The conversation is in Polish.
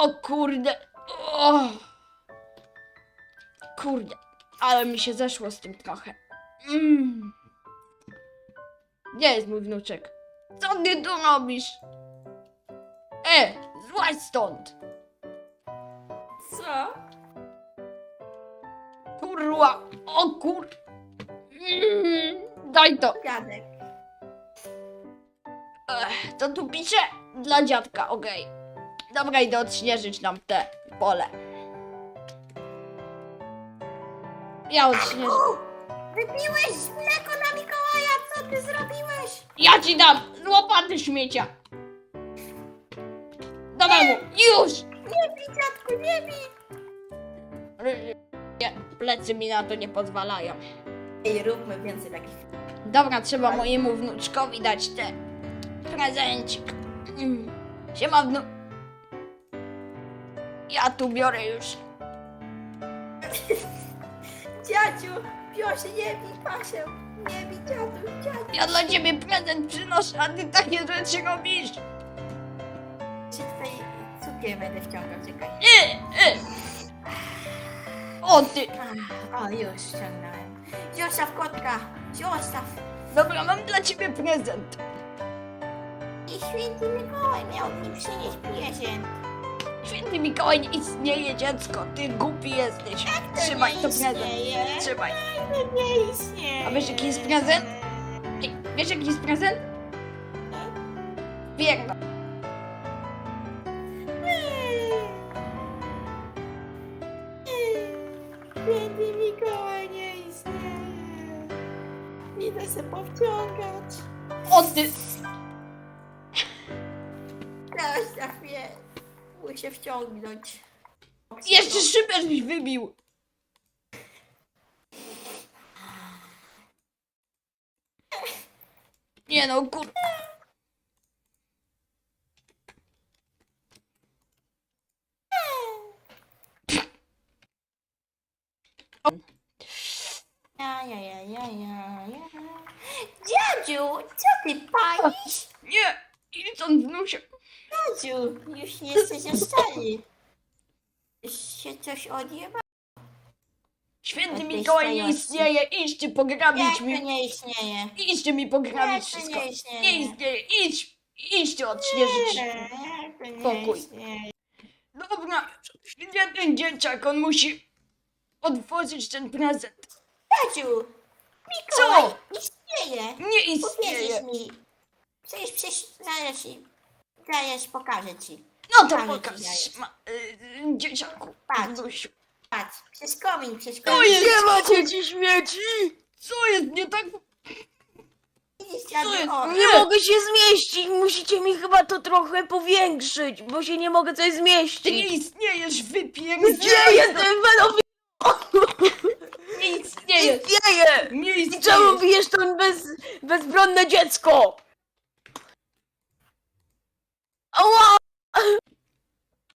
O kurde. O. Kurde. Ale mi się zeszło z tym trochę. Mm. Gdzie jest mój wnuczek? Co ty tu robisz? E, złaź stąd. Co? Kurwa. O kur... Mm. Daj to. Dziadek. Ech, to tu pisze dla dziadka, okej. Dobra, idę odśnieżyć nam te pole. Ja odśnieżę. Wypiłeś mleko na Mikołaja, co ty zrobiłeś? Ja ci dam łopaty śmiecia. Dawaj mu, już! Nie bij, dziadku, nie bij. Nie, plecy mi na to nie pozwalają. Ej, róbmy więcej takich. Dobra, trzeba mojemu wnuczkowi dać te prezencik. Mm. Siema wnu... Ja tu biorę już. Dziadziu, proszę, nie bij Pasię. Nie bij dziadu, dziadu. Ja dla ciebie prezent przynoszę, a ty takie rzeczy robisz. Czy tutaj cukier będę wciągał, czekaj. Y, y. O ty! Ach, O, już ściągnąłem. Zostaw kotka, zostaw. Dobra, mam dla ciebie prezent. I święty Mikołaj miał mi przynieść prezent. Święty Mikołaj nie istnieje, dziecko. Ty głupi jesteś. Trzymaj to prezent. Trzymaj. To nie istnieje. A wiesz, jaki jest prezent? Ej, wiesz jaki jest prezent? Pierdol. Święty Mikołaj nie istnieje. Się powciągać. O ty! Teraz za chwilę muszę wciągnąć. Jeszcze szybę żeś wybił. Nie no, kur... Ja, ja, ja, ja, ja, ja. Dziadziu, co ty palisz? Nie! Idź stąd, wnusia. Dziadziu, już nie jesteś stary. Już się coś odjeba? Święty Mikołaj nie istnieje. Idźcie pograbić Jak to mi. nie istnieje? Idźcie mi Jak pograbić to wszystko. nie istnieje? Nie istnieje. Idź. Idźcie odśnieżyć. Jak to nie Pokój. istnieje? Dobra, jeden dzieciak, on musi otworzyć ten prezent. Mikołaj Co? istnieje. Nie Uwierzysz istnieje. mi. Przecież, przecież zaraz, zaraz pokażę ci. No to Ale pokaż, ci ma, y, dzieciaku. Patrz. Patrz, przez komin, przez komin. jest... Nie macie ci śmieci! Co jest nie tak? Widzisz, Co jest? o, Nie mogę się zmieścić! Musicie mi chyba to trochę powiększyć, bo się nie mogę tutaj Ty nie zmieścić! istniejesz, Gdzie wypierdzielaj! jestem? Będą Nie istniejesz! Istnieje! Nie I istniejesz! czemu bijesz to bez, bezbronne dziecko? Oh,